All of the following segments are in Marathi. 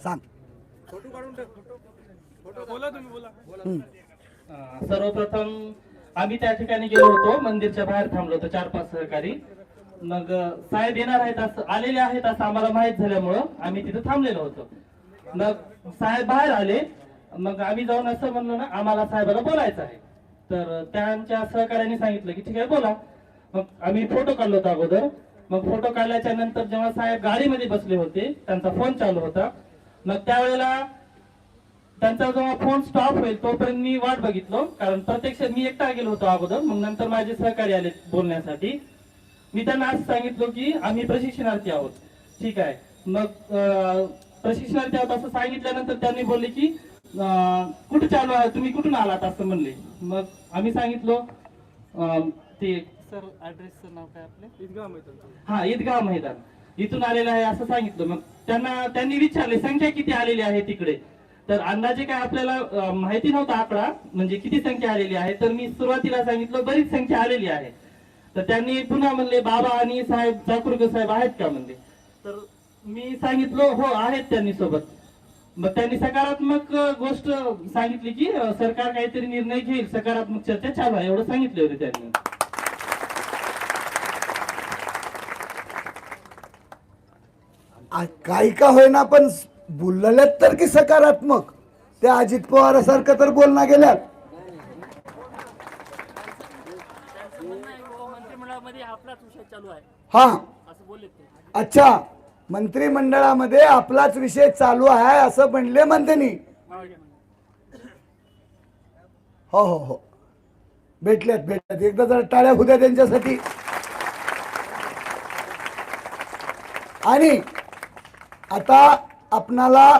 सांग. हं. अं, सर्वप्रथम आम्ही त्या ठिकाणी गेलो होतो मंदिरच्या बाहेर थांबलो होतो चार पाच सहकारी. मग साहेब येणार आहेत असं आलेले आहेत असं आम्हाला माहीत झाल्यामुळं आम्ही तिथे थांबलेलो होतो. मग साहेब बाहेर आले. मग आम्ही जाऊन असं म्हणलो ना आम्हाला साहेबाला बोलायचं आहे. तर त्यांच्या सहकार्याने सांगितलं की ठीक आहे बोला. मग आम्ही फोटो काढलो होतो अगोदर. मग फोटो काढल्याच्या नंतर जेव्हा साहेब गाडीमध्ये बसले होते त्यांचा फोन चालू होता. मग त्यावेळेला त्यांचा जेव्हा फोन स्टॉप होईल तोपर्यंत मी वाट बघितलो. कारण प्रत्यक्ष मी एकटा गेलो होतो अगोदर. मग नंतर माझे सहकारी आले बोलण्यासाठी. मी त्यांना असं सांगितलं की आम्ही प्रशिक्षणार्थी आहोत. ठीक आहे. मग प्रशिक्षणार्थी आहोत असं सांगितल्यानंतर त्यांनी बोलले की कुठं कुठे चालू आहे? तुम्ही कुठून आलात? असं म्हणले. मग आम्ही सांगितलो ते सर ऍड्रेसचं नाव काय आपले? हा ईदगाह मैदान. इथून आलेलं आहे असं सांगितलं. मग त्यांना त्यांनी विचारले संख्या किती आलेली आहे तिकडे? तर अंदाजे काय आपल्याला अं, माहिती नव्हता आकडा म्हणजे किती संख्या आलेली आहे. तर मी सुरुवातीला सांगितलं बरीच संख्या आलेली आहे. तर त्यांनी पुन्हा म्हणले बाबा आणि साहेब चाकुरकर साहेब आहेत का? म्हणले. तर मी सांगितलं हो आहेत त्यांनी सोबत. मग त्यांनी सकारात्मक अं, गोष्ट सांगितली की अं, सरकार काहीतरी निर्णय घेईल सकारात्मक चर्चा चालू आहे एवढं सांगितले होते त्यांनी. काही का होईना पण बोललेत तर की सकारात्मक. त्या अजित पवारासारखं तर बोलणं गेल्यात. हा. अच्छा. मंत्रिमंडळामध्ये आपलाच विषय चालू आहे असं म्हणले म्हणते हो हो हो. भेटल्यात भेटल्यात एकदा जरा टाळ्या होत्या त्यांच्यासाठी. आणि आता आपणाला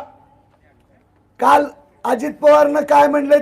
काल अजित पवारनं काय म्हणले